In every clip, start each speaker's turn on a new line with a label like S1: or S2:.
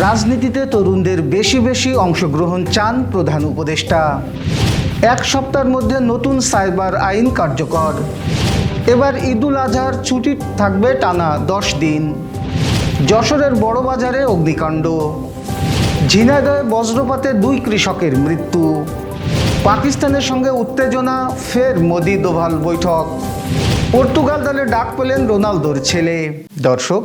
S1: রাজনীতিতে তরুণদের বেশি বেশি অংশগ্রহণ চান প্রধান উপদেষ্টা। এক সপ্তাহের মধ্যে নতুন সাইবার আইন কার্যকর। এবার ঈদুল আজহার ছুটি থাকবে টানা দশ দিন। যশোরের বড় বাজারে অগ্নিকাণ্ড। ঝিনাইদহে বজ্রপাতে দুই কৃষকের মৃত্যু। পাকিস্তানের সঙ্গে উত্তেজনা, ফের মোদি দোভাল বৈঠক। পর্তুগাল দলে ডাক পেলেন রোনালদোর ছেলে। দর্শক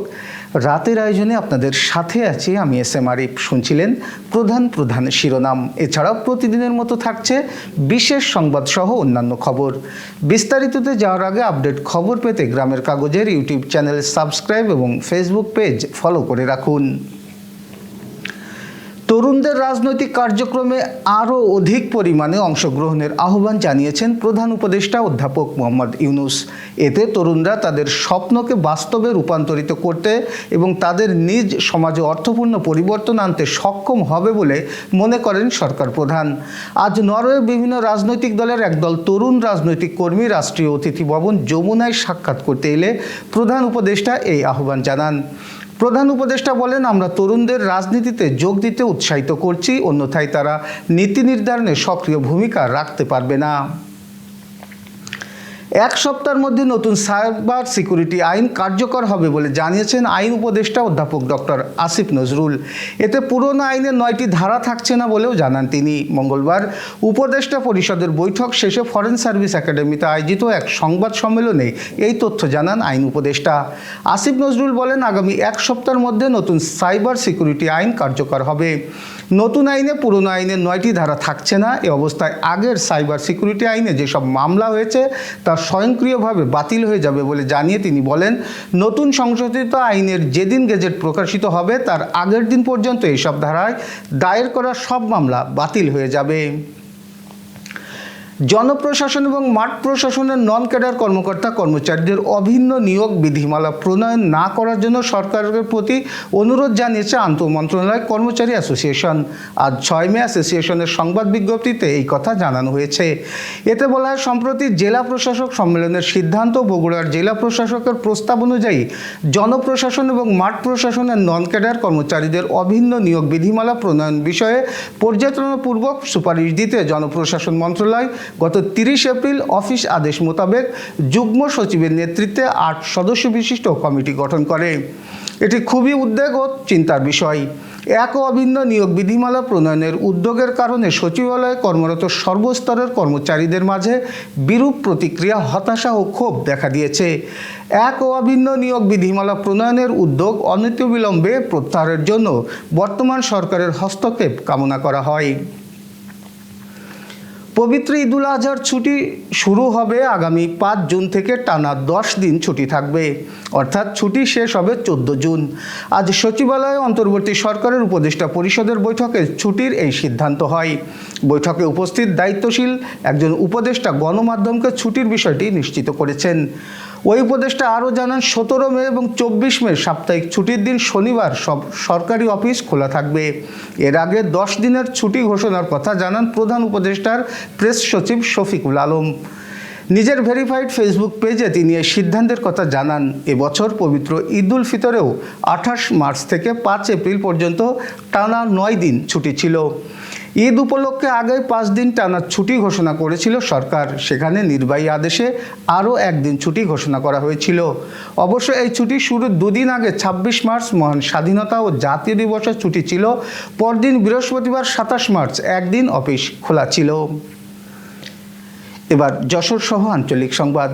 S1: রাতের আয়োজনে আপনাদের সাথে আছি আমি এস এম আরিফ। শুনছিলেন প্রধান প্রধান শিরোনাম। এছাড়াও প্রতিদিনের মতো থাকছে বিশেষ সংবাদ সহ অন্যান্য খবর। বিস্তারিততে যাওয়ার আগে আপডেট খবর পেতে গ্রামের কাগজের ইউটিউব চ্যানেল সাবস্ক্রাইব এবং ফেসবুক পেজ ফলো করে রাখুন। তরুণদের রাজনৈতিক কার্যক্রমে আরও অধিক পরিমাণে অংশগ্রহণের আহ্বান জানিয়েছেন প্রধান উপদেষ্টা অধ্যাপক মোহাম্মদ ইউনুস। এতে তরুণরা তাদের স্বপ্নকে বাস্তবে রূপান্তরিত করতে এবং তাদের নিজ সমাজে অর্থপূর্ণ পরিবর্তন আনতে সক্ষম হবে বলে মনে করেন সরকার প্রধান। আজ নরওয়ে বিভিন্ন রাজনৈতিক দলের একদল তরুণ রাজনৈতিক কর্মী রাষ্ট্রীয় অতিথি ভবন যমুনায় সাক্ষাৎ করতে এলে প্রধান উপদেষ্টা এই আহ্বান জানান। প্রধান উপদেষ্টা বলেন, আমরা তরুণদের রাজনীতিতে যোগ দিতে উৎসাহিত করছি, অন্যথায় তারা নীতি নির্ধারণে সক্রিয় ভূমিকা রাখতে পারবে না। এক সপ্তাহের মধ্যে নতুন সাইবার সিকিউরিটি আইন কার্যকর হবে বলে জানিয়েছেন আইন উপদেষ্টা অধ্যাপক ডক্টর আসিফ নজরুল। এতে পুরনো আইনের নয়টি ধারা থাকছে না বলেও জানান তিনি। মঙ্গলবার উপদেষ্টা পরিষদের বৈঠক শেষে ফরেন সার্ভিস একাডেমিতে আয়োজিত এক সংবাদ সম্মেলনে এই তথ্য জানান আইন উপদেষ্টা। আসিফ নজরুল বলেন, আগামী এক সপ্তাহের মধ্যে নতুন সাইবার সিকিউরিটি আইন কার্যকর হবে। নতুন আইনে পুরনো আইনের নয়টি ধারা থাকছে না। এ অবস্থায় আগের সাইবার সিকিউরিটি আইনে যেসব মামলা হয়েছে তা স্বয়ংক্রিয়ভাবে বাতিল হয়ে যাবে বলে জানিয়ে তিনি বলেন, নতুন সংশোধিত আইনের যেদিন গেজেট প্রকাশিত হবে, তার আগের দিন পর্যন্ত এইসব ধারায় দায়ের করা সব মামলা বাতিল হয়ে যাবে। জনপ্রশাসন এবং মাঠ প্রশাসনের নন ক্যাডার কর্মকর্তা কর্মচারীদের অভিন্ন নিয়োগ বিধিমালা প্রণয়ন না করার জন্য সরকারের প্রতি অনুরোধ জানিয়েছে আন্তঃ মন্ত্রণালয় কর্মচারী অ্যাসোসিয়েশন। আজ ছয় মে অ্যাসোসিয়েশনের সংবাদ বিজ্ঞপ্তিতে এই কথা জানানো হয়েছে। এতে বলা হয়, সম্প্রতি জেলা প্রশাসক সম্মেলনের সিদ্ধান্ত বগুড়ার জেলা প্রশাসকের প্রস্তাব অনুযায়ী জনপ্রশাসন এবং মাঠ প্রশাসনের নন ক্যাডার কর্মচারীদের অভিন্ন নিয়োগ বিধিমালা প্রণয়ন বিষয়ে পর্যালোচনাপূর্বক সুপারিশ দিতে জনপ্রশাসন মন্ত্রণালয় গত তিরিশ এপ্রিল অফিস আদেশ মোতাবেক যুগ্ম সচিবের নেতৃত্বে আট সদস্য বিশিষ্ট কমিটি গঠন করে। এটি খুবই উদ্বেগ ও চিন্তার বিষয়। এক অভিন্ন নিয়োগ বিধিমালা প্রণয়নের উদ্যোগের কারণে সচিবালয়ে কর্মরত সর্বস্তরের কর্মচারীদের মাঝে বিরূপ প্রতিক্রিয়া, হতাশা ও ক্ষোভ দেখা দিয়েছে। এক অভিন্ন নিয়োগ বিধিমালা প্রণয়নের উদ্যোগ অনতিবিলম্বে প্রত্যাহারের জন্য বর্তমান সরকারের হস্তক্ষেপ কামনা করা হয়। পবিত্র ঈদুল আজহার ছুটি শুরু হবে আগামী পাঁচ জুন থেকে টানা দশ দিন ছুটি থাকবে। অর্থাৎ ছুটি শেষ হবে চোদ্দ জুন। আজ সচিবালয়ে অন্তর্বর্তী সরকারের উপদেষ্টা পরিষদের বৈঠকে ছুটির এই সিদ্ধান্ত হয়। বৈঠকে উপস্থিত দায়িত্বশীল একজন উপদেষ্টা গণমাধ্যমকে ছুটির বিষয়টি নিশ্চিত করেছেন। ওই উপদেষ্টা আরও জানান, সতেরো মে এবং চব্বিশ মে, সাপ্তাহিক ছুটির দিন শনিবার সব সরকারি অফিস খোলা থাকবে। এর আগে দশ দিনের ছুটি ঘোষণার কথা জানান প্রধান উপদেষ্টার প্রেস সচিব শফিকুল আলম। নিজের ভেরিফাইড ফেসবুক পেজে তিনি এই সিদ্ধান্তের কথা জানান, এবছর পবিত্র ঈদ উল ফিতরেও আঠাশ মার্চ থেকে পাঁচ এপ্রিল পর্যন্ত টানা নয় দিন ছুটি ছিল। ঈদ উপলক্ষে আগে পাঁচ দিন টানা ছুটি ঘোষণা করেছিল সরকার। সেখানে নির্বাহী আদেশে আরও একদিন ছুটি ঘোষণা করা হয়েছিল। অবশ্য এই ছুটি শুরুর দুদিন আগে ছাব্বিশ মার্চ মহান স্বাধীনতা ও জাতীয় দিবসের ছুটি ছিল। পরদিন বৃহস্পতিবার সাতাশ মার্চ একদিন অফিস খোলা ছিল। এবার যশোর সহ আঞ্চলিক সংবাদ।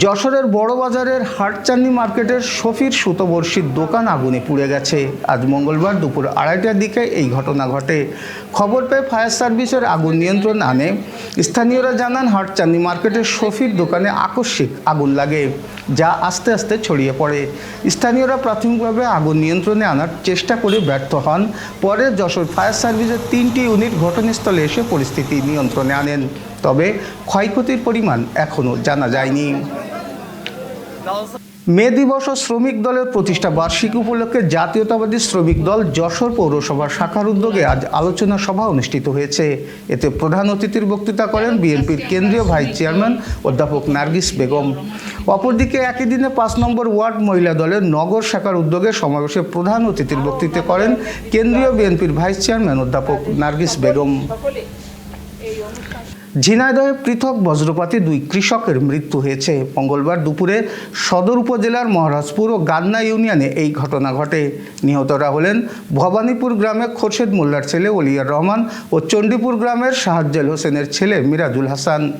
S1: যশোরের বড় বাজারের হাটচান্দি মার্কেটের শফির সুতবর্ষীর দোকান আগুনে পুড়ে গেছে। আজ মঙ্গলবার দুপুর আড়াইটার দিকে এই ঘটনা ঘটে। খবর পেয়ে ফায়ার সার্ভিসের আগুন নিয়ন্ত্রণ আনে। স্থানীয়রা জানান হাটচান্দি মার্কেটের শফির দোকানে আকস্মিক আগুন লাগে, যা আস্তে আস্তে ছড়িয়ে পড়ে। স্থানীয়রা প্রাথমিকভাবে আগুন নিয়ন্ত্রণে আনার চেষ্টা করে ব্যর্থ হন। পরে যশোর ফায়ার সার্ভিসের তিনটি ইউনিট ঘটনাস্থলে এসে পরিস্থিতি নিয়ন্ত্রণে আনেন। তবে ক্ষয়ক্ষতির পরিমাণ এখনও জানা যায়নি। মে দিবস ও শ্রমিক দলের প্রতিষ্ঠা বার্ষিকী উপলক্ষে জাতীয়তাবাদী শ্রমিক দল যশোর পৌরসভার শাখার উদ্যোগে আজ আলোচনা সভা অনুষ্ঠিত হয়েছে। এতে প্রধান অতিথির বক্তৃতা করেন বিএনপির কেন্দ্রীয় ভাইস চেয়ারম্যান অধ্যাপক নার্গিস বেগম। অপরদিকে একই দিনে পাঁচ নম্বর ওয়ার্ড মহিলা দলের নগর শাখার উদ্যোগে সমাবেশে প্রধান অতিথির বক্তৃতা করেন কেন্দ্রীয় বিএনপির ভাইস চেয়ারম্যান অধ্যাপক নার্গিস বেগম। ঝিনাইদহে পৃথক বজ্রপাতে দুই কৃষকের মৃত্যু হয়েছে। মঙ্গলবার দুপুরে সদর উপজেলার মহারাজপুর ও গান্না ইউনিয়নে এই ঘটনা ঘটে। নিহতরা হলেন ভবানীপুর গ্রামে খোরশেদ মোল্লার ছেলে অলিয়ার রহমান ও চণ্ডীপুর গ্রামের সাহাজ্জেল হোসেনের ছেলে মিরাজুল হাসান।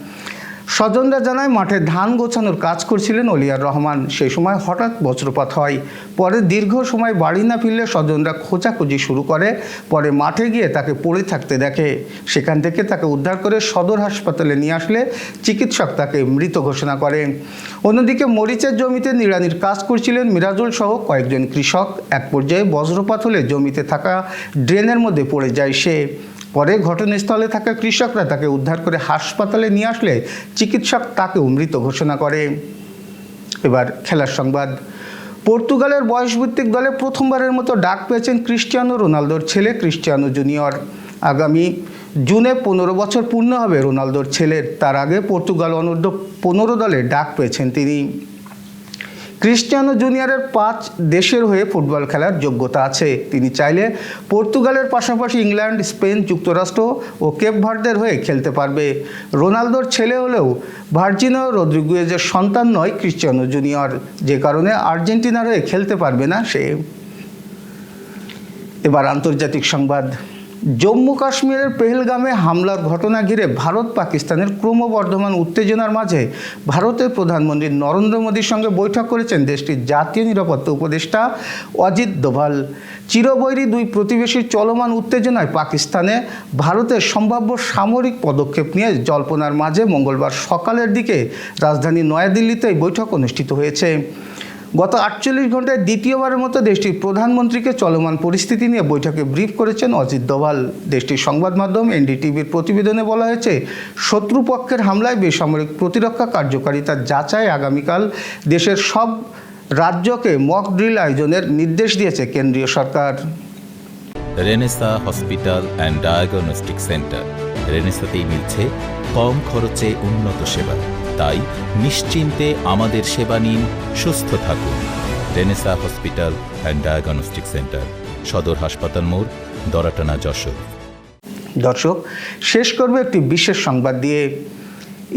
S1: স্বজনরা জানায়, মাঠে ধান গোছানোর কাজ করছিলেন অলিয়ার রহমান। সেই সময় হঠাৎ বজ্রপাত হয়। পরে দীর্ঘ সময় বাড়ি না ফিরলে স্বজনরা খোঁজাখুঁজি শুরু করে। পরে মাঠে গিয়ে তাকে পড়ে থাকতে দেখে। সেখান থেকে তাকে উদ্ধার করে সদর হাসপাতালে নিয়ে আসলে চিকিৎসক তাকে মৃত ঘোষণা করেন অন্যদিকে মরিচের জমিতে নিড়ানির কাজ করছিলেন মিরাজুল সহ কয়েকজন কৃষক। এক পর্যায়ে বজ্রপাত হলে জমিতে থাকা ড্রেনের মধ্যে পড়ে যায় সে। পরে ঘটনাস্থলে থাকা কৃষকরা তাকে উদ্ধার করে হাসপাতালে নিয়ে আসলে চিকিৎসক তাকেও মৃত ঘোষণা করে। এবার খেলার সংবাদ। পর্তুগালের বয়সভিত্তিক দলে প্রথমবারের মতো ডাক পেয়েছেন ক্রিস্টিয়ানো রোনালদোর ছেলে ক্রিস্টিয়ানো জুনিয়র। আগামী জুনে পনেরো বছর পূর্ণ হবে রোনালদোর ছেলের। তার আগে পর্তুগাল অনূর্ধ্ব পনেরো দলে ডাক পেয়েছেন তিনি। ক্রিস্টিয়ানো জুনিয়রের পাঁচ দেশের হয়ে ফুটবল খেলার যোগ্যতা আছে। তিনি চাইলে পর্তুগালের পাশাপাশি ইংল্যান্ড, স্পেন যুক্তরাষ্ট্র ও কেপ ভার্দের হয়ে খেলতে পারবে। রোনালদোর ছেলে হলেও ভার্জিনো রদ্রিগুয়েজের সন্তান নয় ক্রিস্টিয়ানো জুনিয়র। যে কারণে আর্জেন্টিনার হয়ে খেলতে পারবে না সে। এবার আন্তর্জাতিক সংবাদ। জম্মু কাশ্মীরের পেহেলগামে হামলার ঘটনা ঘিরে ভারত পাকিস্তানের ক্রমবর্ধমান উত্তেজনার মাঝে ভারতের প্রধানমন্ত্রী নরেন্দ্র মোদীর সঙ্গে বৈঠক করেছেন দেশটির জাতীয় নিরাপত্তা উপদেষ্টা অজিত দোভাল। চিরবৈরী দুই প্রতিবেশীর চলমান উত্তেজনায় পাকিস্তানে ভারতের সম্ভাব্য সামরিক পদক্ষেপ নিয়ে জল্পনার মাঝে মঙ্গলবার সকালের দিকে রাজধানী নয়াদিল্লিতে বৈঠক অনুষ্ঠিত হয়েছে। গত আটচল্লিশ ঘন্টায় দ্বিতীয়বারের মতো দেশটির প্রধানমন্ত্রীকে চলমান পরিস্থিতি নিয়ে বৈঠকে ব্রিফ করেছেন অজিত দোভাল। দেশটির সংবাদ মাধ্যম এনডিটিভির প্রতিবেদনে বলা হয়েছে, শত্রুপক্ষের হামলায় বেসামরিক প্রতিরক্ষা কার্যকারিতা যাচাই আগামীকাল দেশের সব রাজ্যকে মক ড্রিল আয়োজনের নির্দেশ দিয়েছে কেন্দ্রীয় সরকার।
S2: Renaissance hospital and diagnostic centre. রেনেসাতেই মিলছে কম খরচে উন্নত সেবা। তাই নিশ্চিন্তে আমাদের সেবা নিন, সুস্থ থাকুন। Renaissance hospital and diagnostic centre সদর হাসপাতাল মোড়, দরাটানা যশোর।
S1: দর্শক, শেষ করবে একটি বিশেষ সংবাদ দিয়ে।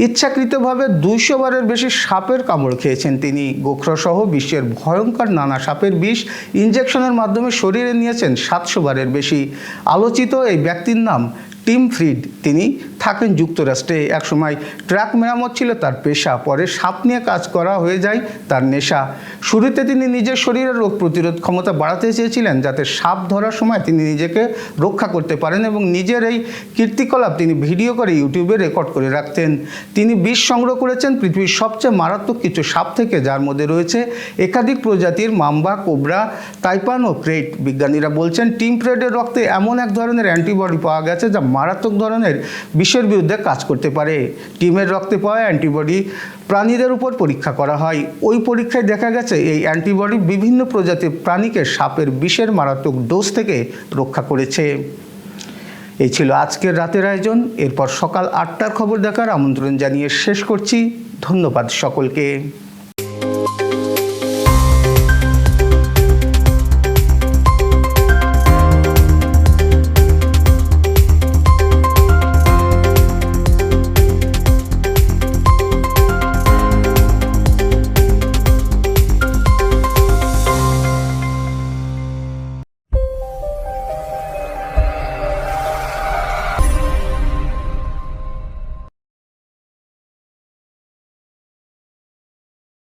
S1: ইচ্ছাকৃতভাবে দুইশো বারের বেশি সাপের কামড় খেয়েছেন তিনি। গোখরসহ বিশ্বের ভয়ঙ্কর নানা সাপের বিষ ইঞ্জেকশনের মাধ্যমে শরীরে নিয়েছেন সাতশো বারের বেশি। আলোচিত এই ব্যক্তির নাম টিম ফ্রিড। তিনি থাকেন যুক্তরাষ্ট্রে। একসময় ট্রাক মেরামত ছিল, তার পেশা, পরে সাপ নিয়ে কাজ করা হয়ে যায়, তার নেশা। শুরুতে তিনি নিজের শরীরের রোগ প্রতিরোধ ক্ষমতা বাড়াতে চেয়েছিলেন, যাতে সাপ ধরার সময় তিনি নিজেকে রক্ষা করতে পারেন এবং নিজের এই কীর্তিকলাপ তিনি ভিডিও করে ইউটিউবে রেকর্ড করে রাখতেন। তিনি বিষ সংগ্রহ করেছেন, পৃথিবীর সবচেয়ে মারাত্মক কিছু সাপ থেকে, যার মধ্যে রয়েছে একাধিক প্রজাতির মাম্বা, কোবরা টাইপান ও ক্রেট। বিজ্ঞানীরা বলছেন, টিম প্রেডের রক্তে এমন এক ধরনের অ্যান্টিবডি পাওয়া গেছে, যা মারাত্মক ধরনের বিষের বিরুদ্ধে কাজ করতে পারে। টিমের রক্তে পাওয়া অ্যান্টিবডি প্রাণীদের উপর পরীক্ষা করা হয়। ওই পরীক্ষায় দেখা গেছে, এই অ্যান্টিবডি বিভিন্ন প্রজাতির প্রাণীকে সাপের বিষের মারাত্মক ডোজ থেকে রক্ষা করেছে। এই ছিল আজকের রাতের আয়োজন। এরপর সকাল আটটার খবর দেখার আমন্ত্রণ জানিয়ে শেষ করছি। ধন্যবাদ সকলকে।